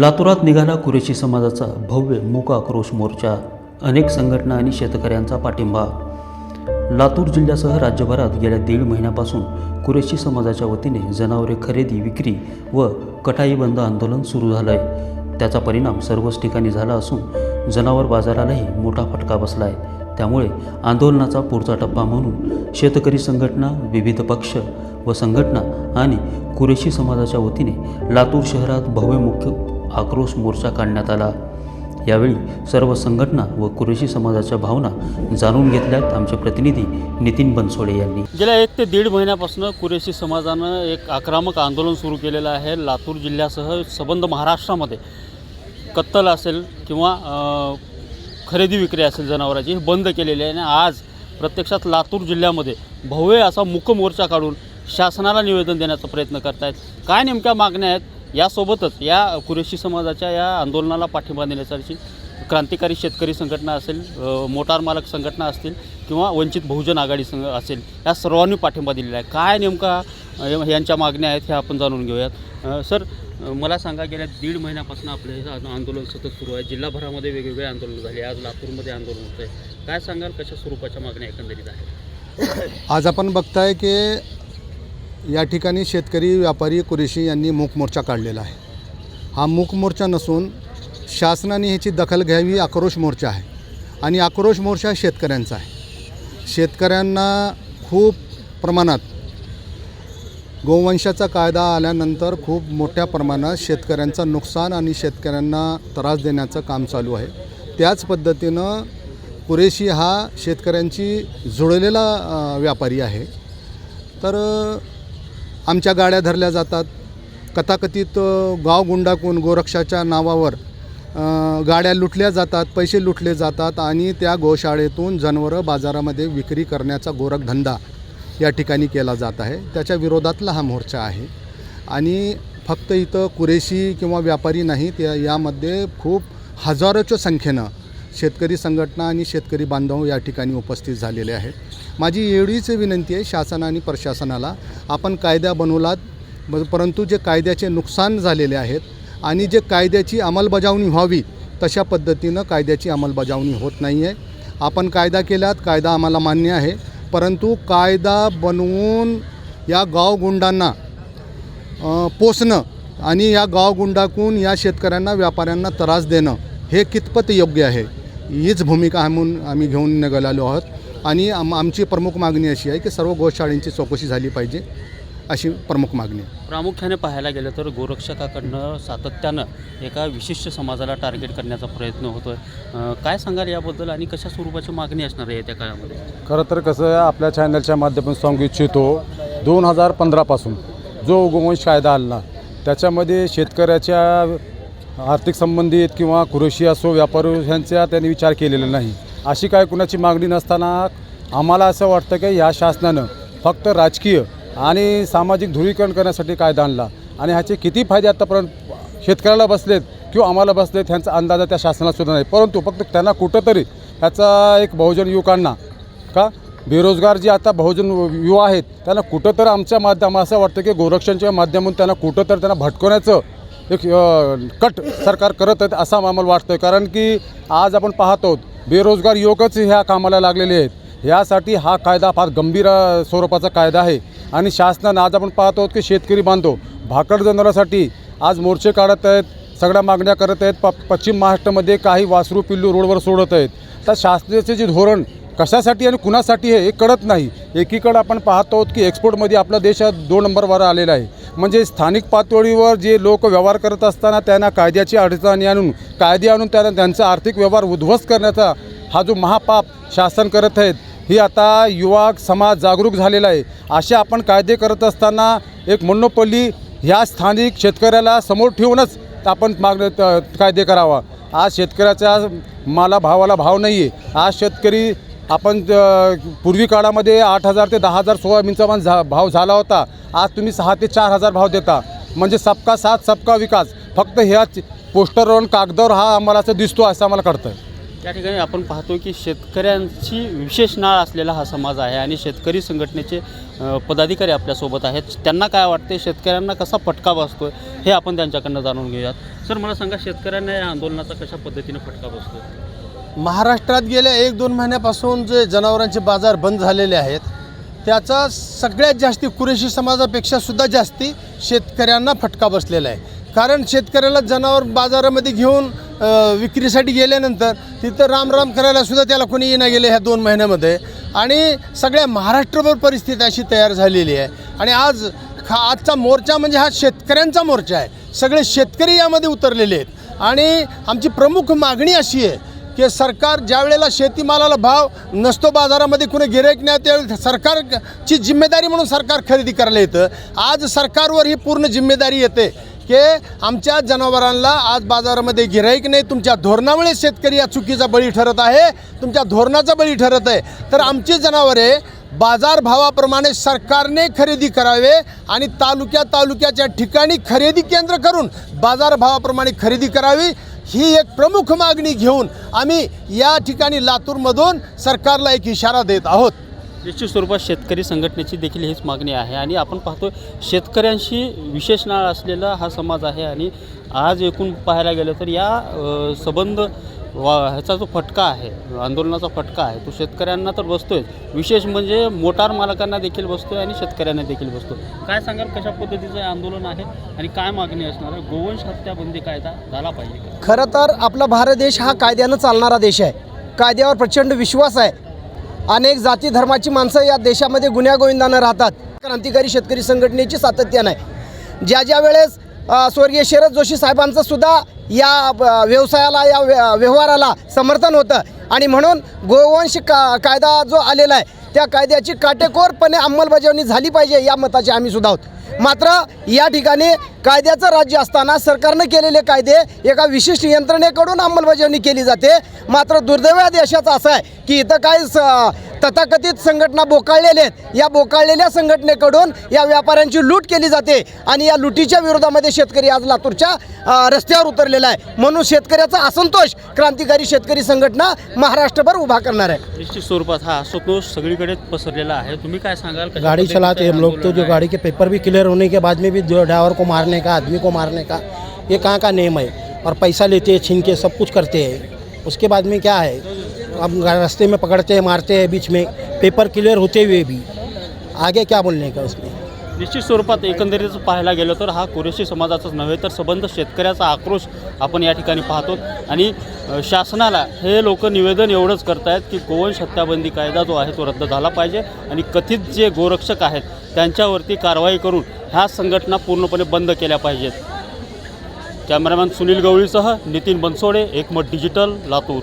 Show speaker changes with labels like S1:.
S1: लातूरात निघाला कुरेशी समाजाचा भव्य मूक आक्रोश मोर्चा अनेक संघटना आणि शेतकऱ्यांचा पाठिंबा. लातूर जिल्ह्यासह राज्यभरात गेल्या दीड महिन्यापासून कुरेशी समाजाच्या वतीने जनावरे खरेदी विक्री व कटाई बंद आंदोलन सुरू झालं आहे त्याचा परिणाम सर्वच ठिकाणी झाला असून जनावर बाजारालाही मोठा फटका बसला आहे त्यामुळे आंदोलनाचा पुढचा टप्पा म्हणून शेतकरी संघटना विविध पक्ष व संघटना आणि कुरेशी समाजाच्या वतीने लातूर शहरात भव्य मुख्य आक्रोश मोर्चा काढण्यात आला. यावेळी सर्व संघटना व कुरेशी समाजाच्या भावना जाणून घेतल्यात आमचे प्रतिनिधी नितीन बनसोडे यांनी.
S2: गेल्या एक ते दीड महिन्यापासून कुरेशी समाजानं एक आक्रमक आंदोलन सुरू केलेलं आहे. लातूर जिल्ह्यासह सबंध महाराष्ट्रामध्ये कत्तल असेल किंवा खरेदी विक्री असेल जनावरांची हे बंद केलेली आहे. आणि आज प्रत्यक्षात लातूर जिल्ह्यामध्ये भव्य असा मुक मोर्चा काढून शासनाला निवेदन देण्याचा प्रयत्न करतायत. काय नेमक्या मागण्या आहेत? यासोबतच या कुरेशी समाजाच्या या आंदोलनाला पाठिंबा देण्यासाठी क्रांतिकारी शेतकरी संघटना असेल मोटार मालक संघटना असतील किंवा वंचित बहुजन आघाडी संघ असेल या सर्वांनी पाठिंबा दिलेला आहे. काय नेमका यांच्या मागण्या आहेत हे आपण जाणून घेऊयात. सर मला सांगा गेल्या दीड महिन्यापासून आपलं हे आंदोलन सतत सुरू आहे. जिल्हाभरामध्ये वेगवेगळे आंदोलन झाले. आज लातूरमध्ये आंदोलन होतं आहे काय सांगाल कशा स्वरूपाच्या मागण्या एकंदरीत आहेत?
S3: आज आपण बघताय की या ठिकाणी शेतकरी व्यापारी कुरेशी यांनी मूक मोर्चा काढलेला आहे. हा मूक मोर्चा नसून शासनाने ह्याची दखल घ्यावी आक्रोश मोर्चा आहे आणि आक्रोश मोर्चा शेतकऱ्यांचा आहे. शेतकऱ्यांना खूप प्रमाणात गोवंशाचा कायदा आल्यानंतर खूप मोठ्या प्रमाणात शेतकऱ्यांचं नुकसान आणि शेतकऱ्यांना त्रास देण्याचं काम चालू आहे. त्याच पद्धतीनं कुरेशी हा शेतकऱ्यांची जुळलेला व्यापारी आहे. तर आमच्या गाड्या धरल्या जातात. कथाकथित गाव गुंडाकून गोरक्षाच्या नावावर गाड्या लुटल्या जातात पैसे लुटले जातात आणि त्या गोशाळेतून जनावरं बाजारामध्ये विक्री करण्याचा गोरखधंदा या ठिकाणी केला जात आहे. त्याच्या विरोधातला हा मोर्चा आहे. आणि फक्त इथं कुरेशी किंवा व्यापारी नाहीत या यामध्ये खूप हजारोच्या संख्येनं शेतकरी संघटना आणि शेतकरी बांधव या ठिकाणी उपस्थित झालेले आहेत. माझी एवढीच विनंती आहे शासन आणि प्रशासनाला आपण कायदा बनवलात परंतु जे कायद्याचे नुकसान झालेले आहेत आणि जे कायद्याची अंमलबजावणी व्हावी तशा पद्धतीनं कायद्याची अंमलबजावणी होत नाही आहे आपण कायदा केल्यात कायदा आम्हाला मान्य आहे परंतु कायदा बनवून या गावगुंडांना पोसणं आणि या गावगुंडाकून या शेतकऱ्यांना व्यापाऱ्यांना त्रास देणं हे कितपत योग्य आहे? हीच भूमिका म्हणून आम्ही घेऊन निघालेलो आहोत. आणि आम आमची प्रमुख मागणी अशी आहे की सर्व गोशाळेंची चौकशी झाली पाहिजे अशी प्रमुख मागणी
S2: प्रामुख्याने पाहायला गेलं तर गोरक्षकाकडनं सातत्यानं एका विशिष्ट समाजाला टार्गेट करण्याचा प्रयत्न होतो आहे काय सांगाल याबद्दल आणि कशा स्वरूपाची मागणी असणार आहे त्या काळामध्ये?
S4: खरं तर कसं आपल्या चॅनलच्या माध्यमातून सांगू इच्छितो दोन हजार पंधरापासून जो गोवंश कायदा आला त्याच्यामध्ये शेतकऱ्याच्या आर्थिक संबंधित किंवा कृषी असो व्यापारी ह्यांचा त्यांनी विचार केलेला नाही. अशी काय कुणाची मागणी नसताना आम्हाला असं वाटतं की ह्या शासनानं फक्त राजकीय आणि सामाजिक ध्रुवीकरण करण्यासाठी कायदा आणला. आणि ह्याचे किती फायदे आत्तापर्यंत शेतकऱ्याला बसलेत किंवा आम्हाला बसलेत ह्यांचा अंदाजा त्या शासनाला सुद्धा नाही. परंतु फक्त त्यांना कुठंतरी ह्याचा एक बहुजन युवकांना का? बेरोजगार जे आता बहुजन युवा आहेत त्यांना कुठं तर आमच्या माध्यम असं वाटतं की गोरक्षणच्या माध्यमातून त्यांना कुठं तर त्यांना भटकवण्याचं एक कट सरकार करत आहेत असं आम्हाला वाटतं कारण की आज आपण पाहतो बेरोजगार युवकच ह्या कामाला लागलेले आहेत. यासाठी हा कायदा फार गंभीर स्वरूपाचा कायदा आहे. आणि शासनानं आज आपण पाहतो की शेतकरी बांधतो भाकड जनावरासाठी आज मोर्चे काढत आहेत सगळ्या मागण्या करत आहेत. प पश्चिम महाराष्ट्रामध्ये काही वासरू पिल्लू रोडवर सोडत आहेत. तर शासनाचे जे धोरण कशासाठी आणि कुणासाठी आहे हे कळत नाही. एकीकडं आपण पाहतो की एक्सपोर्टमध्ये आपला देश हा दोन नंबरवर आलेला आहे. म्हणजे स्थानिक पातळीवर जे लोक व्यवहार करत असताना त्यांना कायद्याची अडचणी आणून कायदे आणून त्यांना त्यांचा आर्थिक व्यवहार उद्ध्वस्त करण्याचा हा जो महापाप शासन करत आहेत ही आता युवा समाज जागरूक झालेला आहे. असे आपण कायदे करत असताना एक मनोपल्ली ह्या स्थानिक शेतकऱ्याला समोर ठेवूनच आपण माग कायदे करावा. आज शेतकऱ्याच्या माला भावाला भाव नाही आहे आज शेतकरी आपण पूर्वी काळामध्ये आठ हजार ते दहा हजार सोयाबीनचा पण झा भाव झाला होता. आज तुम्ही सहा ते चार हजार भाव देता. म्हणजे सबका साथ सबका विकास. फक्त ह्या पोस्टरवर कागदावर हा आम्हाला असं दिसतो असं आम्हाला कळतं
S2: त्या ठिकाणी आपण पाहतो की शेतकऱ्यांची विशेष नाळ असलेला हा समाज आहे आणि शेतकरी संघटनेचे पदाधिकारी आपल्यासोबत आहेत. त्यांना काय वाटते शेतकऱ्यांना कसा फटका बसतो हे आपण त्यांच्याकडनं जाणून घेऊयात. सर मला सांगा शेतकऱ्यांना या आंदोलनाचा कशा पद्धतीने फटका बसतो
S5: महाराष्ट्रात गेल्या एक दोन महिन्यापासून जे जनावरांचे बाजार बंद झालेले आहेत त्याचा सगळ्यात जास्ती कुरेशी समाजापेक्षा सुद्धा जास्ती शेतकऱ्यांना फटका बसलेला आहे. कारण शेतकऱ्याला जनावर बाजारामध्ये घेऊन विक्रीसाठी गेल्यानंतर तिथं रामराम करायला सुद्धा त्याला कोणी येणं गेले ह्या दोन महिन्यामध्ये. आणि सगळ्या महाराष्ट्रभर परिस्थिती अशी तयार झालेली आहे. आणि आज खा आजचा मोर्चा म्हणजे हा शेतकऱ्यांचा मोर्चा आहे. सगळे शेतकरी यामध्ये उतरलेले आहेत. आणि आमची प्रमुख मागणी अशी आहे की सरकार ज्या वेळेला शेतीमालाला भाव नसतो बाजारामध्ये कुणी गिराईक नाही त्यावेळी सरकारची जिम्मेदारी म्हणून सरकार खरेदी करायला येतं. आज सरकारवर ही पूर्ण जिम्मेदारी येते की आमच्या जनावरांना आज बाजारामध्ये गिराईक नाही तुमच्या धोरणामुळे शेतकरी या चुकीचा बळी ठरत आहे तुमच्या धोरणाचा बळी ठरत आहे. तर आमची जनावरे बाजारभावाप्रमाणे सरकारने खरेदी करावे आणि तालुक्या तालुक्याच्या ठिकाणी खरेदी केंद्र करून बाजारभावाप्रमाणे खरेदी करावी. ही एक प्रमुख मागणी घेऊन आम्ही या ठिकाणी लातूरमधून सरकारला एक इशारा देत आहोत.
S2: निश्चित स्वरूपात शेतकरी संघटनेची देखील हीच मागणी आहे आणि आपण पाहतो शेतकऱ्यांशी विशेष नाळ असलेला हा समाज आहे आणि आज एकूण पाहायला गेलं तर या सबंध संबंध वा ह्याचा जो फटका आहे आंदोलनाचा फटका आहे तो शेतकऱ्यांना तर बसतोय विशेष म्हणजे मोटार मालकांना देखील बसतोय आणि शेतकऱ्यांना देखील बसतो काय सांगाल कशा पद्धतीचं आंदोलन आहे आणि काय मागणी असणार आहे? गोवंश हत्या बंदी कायदा झाला पाहिजे का?
S6: खरं तर आपला भारत देश हा कायद्यानं चालणारा देश आहे. कायद्यावर प्रचंड विश्वास आहे. अनेक जाती धर्माची माणसं या देशामध्ये गुन्ह्यागोविंदानं राहतात. क्रांतिकारी शेतकरी संघटनेची सातत्यानं आहे ज्या ज्या वेळेस स्वर्गीय शरद जोशी साहेबांचं सुद्धा या व्यवसायाला या व्य- व्यवहाराला समर्थन होतं. आणि म्हणून गोवंश का कायदा जो आलेला आहे त्या कायद्याची काटेकोरपणे अंमलबजावणी झाली पाहिजे या मताचे आम्ही सुद्धा आहोत. मात्र या ठिकाणी कायद्याचं राज्य असताना सरकारनं केलेले कायदे एका विशिष्ट यंत्रणेकडून अंमलबजावणी केली जाते. मात्र दुर्दैव देशाचं असं आहे की इथं काय स तथाकथित संघटना बोकाळलेल्या आहेत. या बोकाळलेल्या संघटनेकडून या व्यापाऱ्यांची लूट केली जाते आणि या लुटीच्या विरोधामध्ये शेतकरी आज लातूरच्या रस्त्यावर उतरलेला आहे. म्हणून शेतकऱ्याचा असंतोष क्रांतिकारी शेतकरी संघटना महाराष्ट्रभर उभा करणार आहे.
S2: निश्चित स्वरूपात हा असंतोष सगळीकडे पसरलेला आहे. तुम्ही काय सांगाल? कशा
S7: गाड़ी चलाते हम लोग तो
S2: आंदोलन
S7: जो
S2: आहे?
S7: गाड़ी के पेपर भी क्लियर होने के बाद में भी जो ड्राइवर को मारने का आदमी को मारने का ये कहाँ का नेम है? और पैसा लेते हैं छीन के सब कुछ करते हैं। उसके बाद में क्या है? अब रास्ते में पकड़ते हैं मारते हैं बीच में। पेपर क्लियर होते हुए भी। आगे क्या बोलने का उसमें?
S2: निश्चित स्वरूपात एकंदरीत पाहायला गेलं तर हा कुरेशी समाजाचाच नव्हे तर सबंध शेतकऱ्याचा आक्रोश आपण या ठिकाणी पाहतो. आणि शासनाला हे लोक निवेदन एवढंच करतायत की गोवंश हत्याबंदी कायदा जो आहे तो रद्द झाला पाहिजे आणि कथित जे गोरक्षक आहेत त्यांच्यावरती कारवाई करून ह्या संघटना पूर्णपणे बंद केल्या पाहिजेत. Cameraman Sunil गवळीसह Nitin Bansode Ekmat digital Latur.